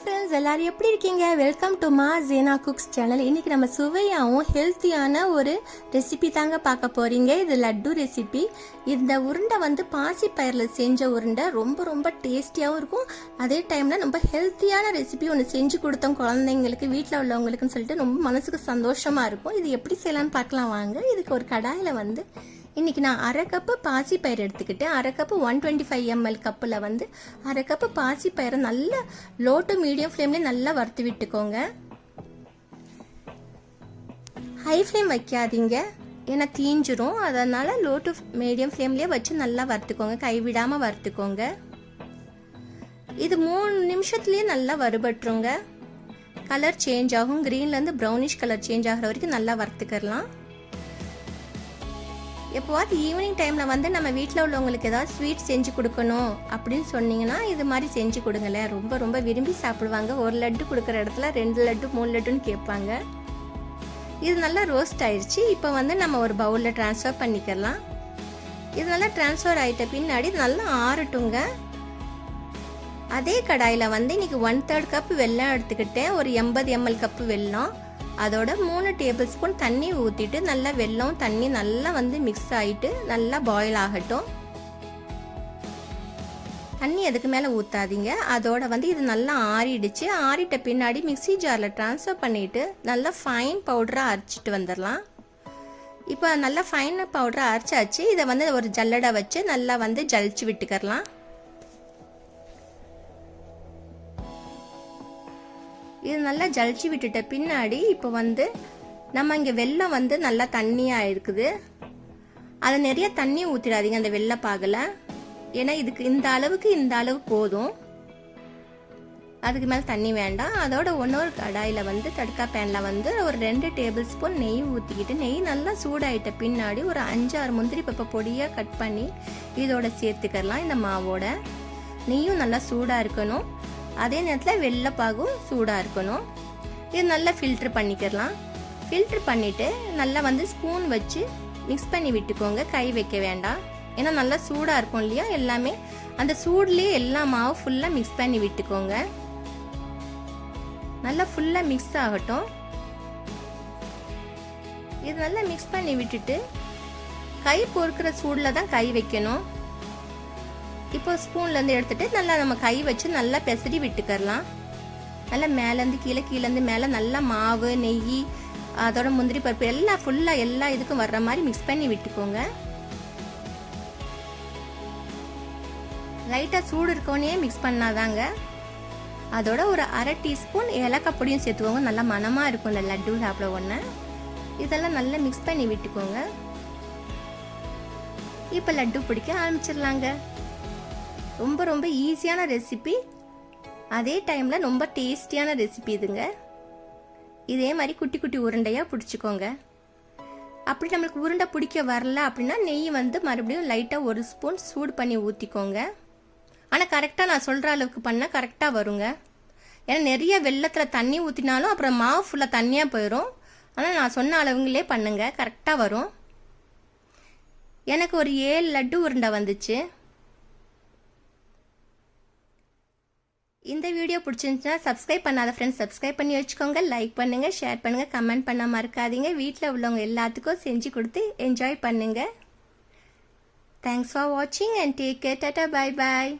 Friends எல்லாரும் எப்படி இருக்கீங்க? வெல்கம் டு மா ஜேனா குக்ஸ் சேனல் இன்றைக்கி நம்ம சுவையாகவும் ஹெல்த்தியான ஒரு ரெசிபி தாங்க பார்க்க போகிறீங்க இது லட்டு ரெசிபி இந்த உருண்டை வந்து பாசி பயிரில் செஞ்ச உருண்டை ரொம்ப ரொம்ப டேஸ்டியாகவும் இருக்கும். அதே டைமில் ரொம்ப ஹெல்த்தியான ரெசிபி ஒன்று செஞ்சு கொடுத்தோம் குழந்தைங்களுக்கு வீட்டில் உள்ளவங்களுக்குன்னு சொல்லிட்டு ரொம்ப மனசுக்கு சந்தோஷமாக இருக்கும். இது எப்படி செய்யலாம்னு பார்க்கலாம். வாங்க இதுக்கு ஒரு கடாயில் வந்து இன்றைக்கி நான் அரை கப்பு பாசி பயிர் எடுத்துக்கிட்டு அரை cup one twenty five ML கப்பில் வந்து அரை கப்பு பாசி பயிரை நல்லா லோ டு மீடியம் ஃப்ளேம்லேயே நல்லா வறுத்து விட்டுக்கோங்க. ஹை ஃப்ளேம் வைக்காதீங்க. ஏன்னா தீஞ்சிரும். அதனால் லோ டு மீடியம் ஃப்ளேம்லேயே வச்சு நல்லா வறுத்துக்கோங்க. கைவிடாமல் வறுத்துக்கோங்க. இது மூணு நிமிஷத்துலேயே நல்லா வறுபட்டுருங்க. கலர் சேஞ்ச் ஆகும். க்ரீன்லேருந்து ப்ரௌனிஷ் கலர் சேஞ்ச் ஆகிற வரைக்கும் நல்லா வறுத்துக்கலாம். எப்போவாது ஈவினிங் டைமில் வந்து நம்ம வீட்டில் உள்ளவங்களுக்கு ஏதாவது ஸ்வீட் செஞ்சு கொடுக்கணும் அப்படின்னு சொன்னீங்கன்னா இது மாதிரி செஞ்சு கொடுங்களேன். ரொம்ப ரொம்ப விரும்பி சாப்பிடுவாங்க. ஒரு லட்டு கொடுக்குற இடத்துல ரெண்டு லட்டு மூணு லட்டுன்னு கேட்பாங்க. இது நல்லா ரோஸ்ட் ஆயிடுச்சு இப்போ வந்து நம்ம ஒரு பவுலில் ட்ரான்ஸ்ஃபர் பண்ணிக்கலாம். இது நல்லா ட்ரான்ஸ்ஃபர் ஆகிட்ட பின்னாடி நல்லா ஆறட்டுங்க. அதே கடாயில் வந்து இன்னைக்கு ஒன் தேர்ட் கப் வெல்லம் எடுத்துக்கிட்டேன். ஒரு எண்பது எம்எல் கப்பு வெல்லம். அதோட மூணு டேபிள் ஸ்பூன் தண்ணி ஊற்றிட்டு நல்லா வெல்லம் தண்ணி நல்லா வந்து மிக்ஸ் ஆகிட்டு நல்லா பாயில் ஆகட்டும். தண்ணி எதுக்கு மேலே ஊற்றாதீங்க அதோட வந்து இது நல்லா ஆறிடுச்சு. ஆறிட்ட பின்னாடி மிக்சி ஜாரில் ட்ரான்ஸ்ஃபர் பண்ணிவிட்டு நல்லா ஃபைன் பவுடராக அரைச்சிட்டு வந்துடலாம். இப்போ நல்லா ஃபைன் பவுடராக அரைச்சாச்சு. இதை வந்து ஒரு ஜல்லடை வச்சு நல்லா வந்து ஜலிச்சு விட்டுக்கரலாம் இது நல்லா ஜலிச்சு விட்டுட்ட பின்னாடி இப்போ வந்து நம்ம இங்கே வெள்ளம் வந்து நல்லா தண்ணியாக இருக்குது. அதை நிறைய தண்ணி ஊற்றிடாதீங்க அந்த வெள்ளைப்பாகில் ஏன்னா இதுக்கு இந்த அளவுக்கு இந்த அளவு போதும். அதுக்கு மேலே தண்ணி வேண்டாம். அதோட இன்னொரு கடாயில் வந்து தடுக்கா பேனில் வந்து ஒரு ரெண்டு டேபிள் ஸ்பூன் நெய் ஊற்றிக்கிட்டு நெய் நல்லா சூடாயிட்ட பின்னாடி ஒரு அஞ்சாறு முந்திரி பப்பை பொடியாக கட் பண்ணி இதோட சேர்த்துக்கலாம் இந்த மாவோட. நெய்யும் நல்லா சூடாக இருக்கணும். அதே நேரத்தில் வெள்ளைப்பாகும் சூடாக இருக்கணும். இது நல்லா ஃபில்ட்ரு பண்ணிக்கிறலாம் ஃபில்ட்ரு பண்ணிவிட்டு நல்லா வந்து ஸ்பூன் வச்சு மிக்ஸ் பண்ணி விட்டுக்கோங்க. கை வைக்க வேண்டாம். ஏன்னா நல்லா சூடாக இருக்கும் இல்லையா? எல்லாமே அந்த சூட்லேயே எல்லா மாவும் ஃபுல்லாக மிக்ஸ் பண்ணி விட்டுக்கோங்க. நல்லா ஃபுல்லாக மிக்ஸ் ஆகட்டும். இது நல்லா மிக்ஸ் பண்ணி விட்டுட்டு கை பொறுக்கிற சூடில் தான் கை வைக்கணும். இப்போ ஸ்பூன்லேருந்து எடுத்துட்டு நல்லா நம்ம கை வச்சு நல்லா பெசரி விட்டுக்கரலாம் நல்லா மேலேருந்து கீழே கீழேருந்து மேலே நல்லா மாவு நெய் அதோட முந்திரி பருப்பு எல்லாம் ஃபுல்லாக எல்லா இதுக்கும் வர்ற மாதிரி மிக்ஸ் பண்ணி விட்டுக்கோங்க. லைட்டாக சூடு இருக்கோனே மிக்ஸ் பண்ணாதாங்க. அதோட ஒரு அரை டீஸ்பூன் ஏலக்காய் பொடியும் சேர்த்துக்கோங்க. நல்லா மனமாக இருக்கும் இந்த லட்டு சாப்பிட ஒன்று இதெல்லாம் நல்லா மிக்ஸ் பண்ணி விட்டுக்கோங்க. இப்போ லட்டு பிடிக்க ஆரம்பிச்சிடலாங்க. ரொம்ப ரொம்ப ஈஸியான ரெசிபி அதே டைமில் ரொம்ப டேஸ்டியான ரெசிபி இதுங்க. இதே மாதிரி குட்டி குட்டி உருண்டையாக பிடிச்சிக்கோங்க. அப்படி நம்மளுக்கு உருண்டை பிடிக்க வரல அப்படின்னா நெய் வந்து மறுபடியும் லைட்டாக ஒரு ஸ்பூன் சூடு பண்ணி ஊற்றிக்கோங்க ஆனால் கரெக்டாக நான் சொல்கிற அளவுக்கு பண்ணால் கரெக்டாக வருங்க. ஏன்னா நிறைய வெள்ளத்தில் தண்ணி ஊற்றினாலும் அப்புறம் மாவு ஃபுல்லாக தண்ணியாக போயிடும் ஆனால் நான் சொன்ன அளவுங்களே பண்ணுங்க கரெக்டாக வரும். எனக்கு ஒரு ஏழு லட்டு உருண்டை வந்துச்சு இந்த வீடியோ பிடிச்சிருந்துச்சுன்னா சப்ஸ்கிரைப் பண்ணாத ஃப்ரெண்ட்ஸ் சப்ஸ்கிரைப் பண்ணி வச்சுக்கோங்க லைக் பண்ணுங்கள் ஷேர் பண்ணுங்கள் கமெண்ட் பண்ண மறக்காதீங்க. வீட்டில் உள்ளவங்க எல்லாத்துக்கும் செஞ்சு கொடுத்து என்ஜாய் பண்ணுங்கள் தேங்க்ஸ் ஃபார் வாட்சிங் and take care tata bye bye